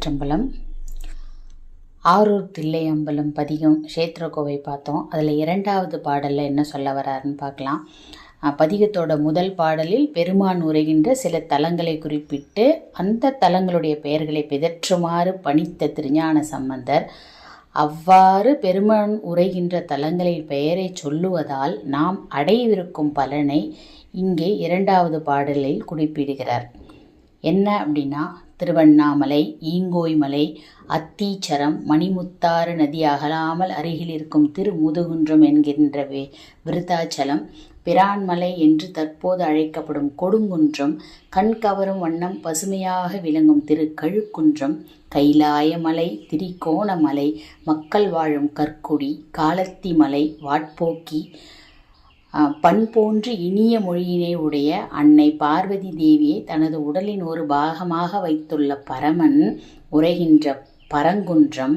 திருச்சிற்றம்பலம். ஆரூர் தில்லையம்பலம் பதிகம் கஷேத்திரக்கோவை பார்த்தோம். அதில் இரண்டாவது பாடலில் என்ன சொல்ல வராருன்னு பார்க்கலாம். பதிகத்தோட முதல் பாடலில் பெருமான் உரைகின்ற சில தலங்களை குறிப்பிட்டு அந்த தலங்களுடைய பெயர்களை பிதற்றுமாறு பணித்த திருஞான சம்பந்தர் அவ்வாறு பெருமான் உரைகின்ற தலங்களின் பெயரை சொல்லுவதால் நாம் அடையவிருக்கும் பலனை இங்கே இரண்டாவது பாடலில் குறிப்பிடுகிறார். என்ன அப்படின்னா திருவண்ணாமலை ஈங்கோய்மலை அத்தீச்சரம் மணிமுத்தாறு நதி அகலாமல் அருகில் இருக்கும் திருமுதுகுன்றம் என்கின்ற வி விருத்தாச்சலம் பிரான்மலை என்று தற்போது அழைக்கப்படும் கொடுங்குன்றம் கண் கவரும் வண்ணம் பசுமையாக விளங்கும் திரு கழுக்குன்றம் கைலாயமலை திரிகோணமலை மக்கள் வாழும் கற்குடி காலத்தி மலை வாட்போக்கி பண் போன்று இனிய மொழியினை உடைய அன்னை பார்வதி தேவியை தனது உடலின் ஒரு பாகமாக வைத்துள்ள பரமன் உரைகின்ற பரங்குன்றம்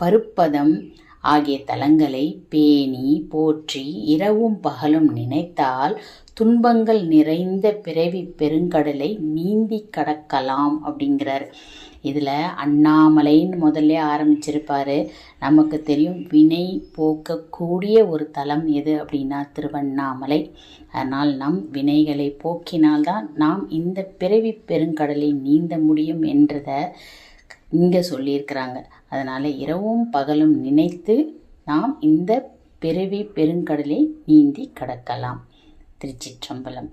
பருப்பதம் ஆகிய தலங்களை பேணி போற்றி இரவும் பகலும் நினைத்தால் துன்பங்கள் நிறைந்த பிறவி பெருங்கடலை நீந்தி கடக்கலாம் அப்படிங்கிறார். இதில் அண்ணாமலைன்னு முதல்ல ஆரம்பிச்சிருப்பார். நமக்கு தெரியும் வினை போக்கக்கூடிய ஒரு தலம் எது அப்படின்னா திருவண்ணாமலை. அதனால் நம் வினைகளை போக்கினால்தான் நாம் இந்த பிறவி பெருங்கடலை நீந்த முடியும் என்றதை இங்கே சொல்லியிருக்கிறாங்க. அதனால் இரவும் பகலும் நினைத்து நாம் இந்த பிறவி பெருங்கடலை நீந்தி கடக்கலாம். திருச்சிற்றம்பலம்.